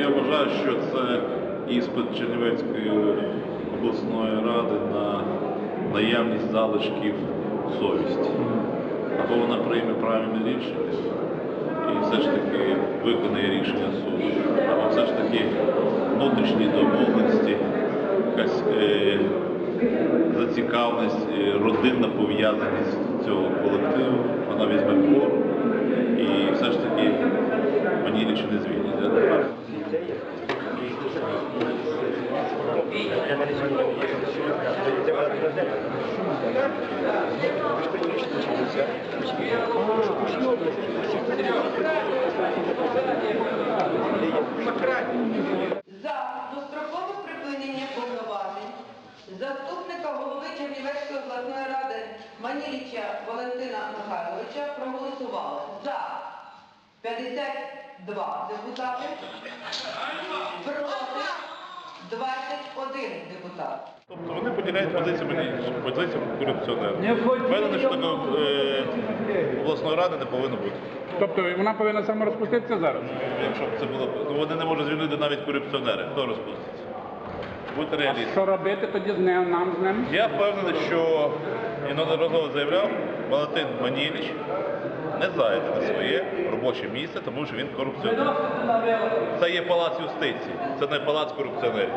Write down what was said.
я вважаю, що це іспит Чернівецької обласної ради на наявність залишків совісті. Або вона прийме правильне рішення і все ж таки виконає рішення суду, або все ж таки внутрішні домовленості, якась е, зацікавленість, е, родинна пов'язаність цього колективу, вона візьме вгору і все ж таки мені нічого не звільнять. Я думаю, За дострокове припинення повноважень заступника голови Чернівецької обласної ради Маніліча Валентина Михайловича проголосували за. 52 депутати, 21 депутат. Тобто вони поділяють позицію мені, позицію корупціонера. Введено, що такого е, обласної ради не повинно бути. Тобто вона повинна саме розпуститися зараз? Якщо б це було, ну вони не можуть звільнити навіть корупціонери. Хто розпуститься? Будьте реалістом. що робити тоді з нею, нам з ним? Я впевнений, що і неодноразово заявляв, Валентин Маніліч не зайде на своє робоче місце, тому що він корупціонер. Це є палац юстиції, це не палац корупціонерів.